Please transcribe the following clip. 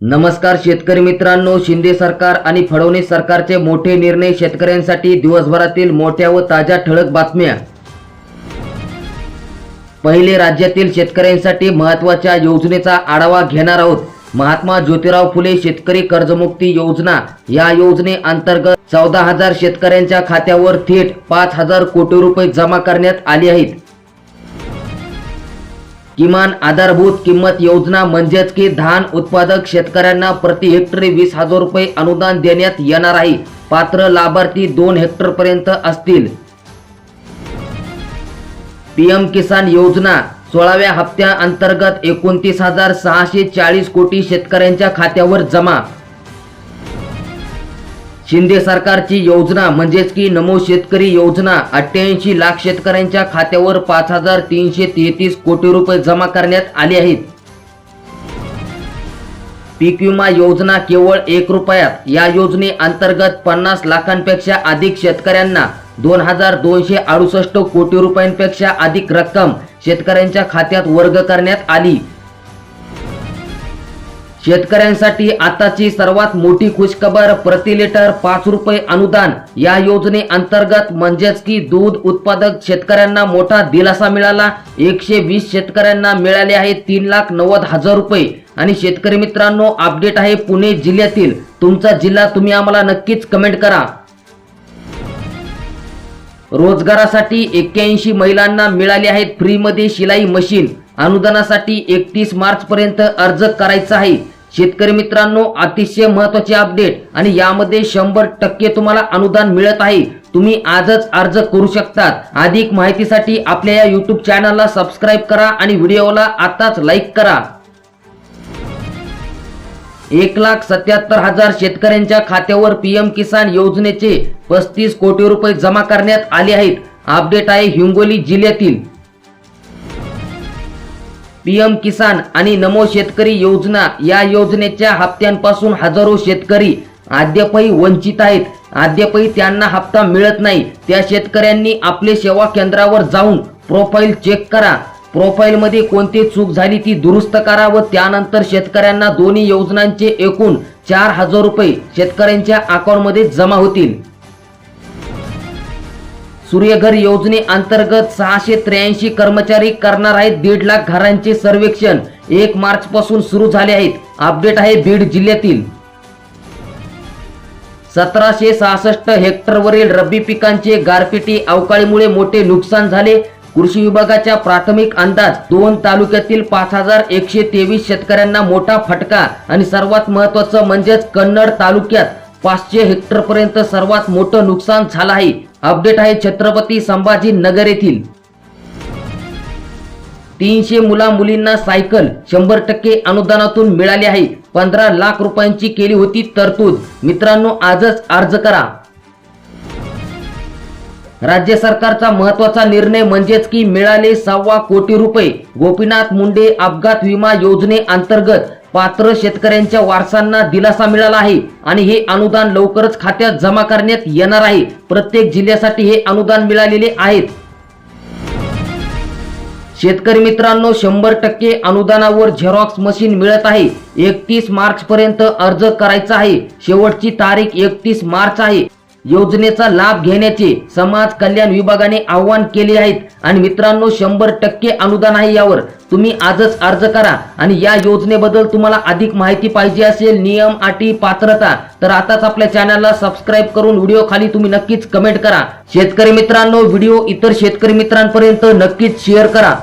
नमस्कार शेतकरी मित्रांनो शिंदे सरकार आणि फडणवीस सरकारचे मोठे निर्णय शेतकऱ्यांसाठी दिवसभरातील मोठ्या व ताज्या ठळक बातम्या. पहिले राज्यातील शेतकऱ्यांसाठी महत्त्वाच्या योजनेचा आढावा घेणार आहोत. महात्मा ज्योतिराव फुले शेतकरी कर्जमुक्ती योजना या योजनेअंतर्गत चौदा हजार शेतकऱ्यांच्या खात्यावर थेट पाच हजार कोटी रुपये जमा करण्यात आले आहेत. किमान आधारभूत किंमत योजना म्हणजेच की धान उत्पादक शेतकऱ्यांना प्रति हेक्टरी वीस हजार रुपये अनुदान देण्यात येणार आहे. पात्र लाभार्थी दोन हेक्टर पर्यंत असतील. पीएम किसान योजना सोळाव्या हप्त्या अंतर्गत एकोणतीस हजार सहाशे चाळीस कोटी शेतकऱ्यांच्या खात्यावर जमा. शिंदे सरकारची योजना म्हणजेच की नमो शेतकरी योजना अठ्ठ्याऐंशी लाख शेतकऱ्यांच्या खात्यावर पाच हजार तीनशे तेहतीस कोटी रुपये जमा करण्यात आले आहेत. पीक विमा योजना केवळ एक रुपयात या योजनेअंतर्गत पन्नास लाखांपेक्षा अधिक शेतकऱ्यांना दोन हजार दोनशे अडुसष्ट कोटी रुपयांपेक्षा अधिक रक्कम शेतकऱ्यांच्या खात्यात वर्ग करण्यात आली. शेतकऱ्यांसाठी आताची सर्वात मोठी खुशखबर प्रति लिटर पाच रुपये अनुदान. या योजनेअंतर्गत म्हणजेच की दूध उत्पादक शेतकऱ्यांना मोठा दिलासा मिळाला. एकशे वीस शेतकऱ्यांना मिळाले आहे तीन लाख नव्वद हजार रुपये. आणि शेतकरी मित्रांनो अपडेट आहे पुणे जिल्ह्यातील. तुमचा जिल्हा तुम्ही आम्हाला नक्कीच कमेंट करा. रोजगारासाठी एक्क्याऐंशी महिलांना मिळाले आहेत फ्रीमध्ये शिलाई मशीन. अनुदानासाठी एकतीस मार्च पर्यंत अर्ज करायचा आहे. शेतकरी मित्रांनो अतिशय महत्त्वाचे अपडेट आणि यामध्ये शंभर टक्के तुम्हाला अनुदान मिळत आहे. तुम्ही आजच अर्ज करू शकतात. अधिक माहितीसाठी आपल्या या युट्यूब चॅनलला सबस्क्राईब करा आणि व्हिडिओला आताच लाईक करा. एक लाख सत्याहत्तर हजार शेतकऱ्यांच्या खात्यावर पीएम किसान योजनेचे पस्तीस कोटी रुपये जमा करण्यात आले आहेत. अपडेट आहे हिंगोली जिल्ह्यातील. पीएम किसान आणि नमो शेतकरी योजना या योजनेच्या हप्त्यांपासून हजारो शेतकरी अद्यापही वंचित आहेत. अद्यापही त्यांना हप्ता मिळत नाही. त्या शेतकऱ्यांनी आपले सेवा केंद्रावर जाऊन प्रोफाईल चेक करा. प्रोफाईलमध्ये कोणती चूक झाली ती दुरुस्त करा व त्यानंतर शेतकऱ्यांना दोन्ही योजनांचे एकूण चार हजार रुपये शेतकऱ्यांच्या अकाउंटमध्ये जमा होतील. सूर्यघर योजनेअंतर्गत सहाशे त्र्याऐंशी कर्मचारी करणार आहेत. दीड लाख घरांचे सर्वेक्षण एक मार्च पासून सुरू झाले आहेत. अपडेट आहे बीड जिल्ह्यातील. सतराशे सहासष्ट हेक्टरवरील रब्बी पिकांचे गारपिटी अवकाळीमुळे मोठे नुकसान झाले. कृषी विभागाच्या प्राथमिक अंदाज दोन तालुक्यातील पाच हजार एकशे तेवीस शेतकऱ्यांना मोठा फटका आणि सर्वात महत्वाचं म्हणजेच कन्नड तालुक्यात पाचशे हेक्टरपर्यंत सर्वात मोठं नुकसान झालं आहे. अपडेट आहे छत्रपती संभाजी नगर येथील. तीनशे मुला मुलींना सायकल शंभर टक्के अनुदानातून मिळाली आहे. पंधरा लाख रुपयांची केली होती तरतूद. मित्रांनो आजच अर्ज करा. राज्य सरकारचा महत्त्वाचा निर्णय म्हणजेच की मिळाले सव्वा कोटी रुपये. गोपीनाथ मुंडे अपघात विमा योजनेअंतर्गत पात्र शेतकऱ्यांच्या वारसांना दिलासा मिळाला आहे आणि हे अनुदान लवकरच खात्यात जमा करण्यात येणार आहे. प्रत्येक जिल्ह्यासाठी हे अनुदान मिळालेले आहेत. शेतकरी मित्रांनो शंभर टक्के अनुदानावर झेरॉक्स मशीन मिळत आहे. एकतीस मार्च पर्यंत अर्ज करायचा आहे. शेवटची तारीख एकतीस मार्च आहे. योजनेचा लाभ घेण्याचे समाज कल्याण विभागाने आवाहन केले आहेत. आणि मित्रांनो शंभर टक्के अनुदान आहे यावर. तुम्ही आजच अर्ज करा आणि या योजनेबद्दल तुम्हाला अधिक माहिती पाहिजे असेल नियम अटी पात्रता तर आताच आपल्या चॅनलला सबस्क्राईब करून व्हिडिओ खाली तुम्ही नक्कीच कमेंट करा. शेतकरी मित्रांनो व्हिडिओ इतर शेतकरी मित्रांपर्यंत नक्कीच शेअर करा.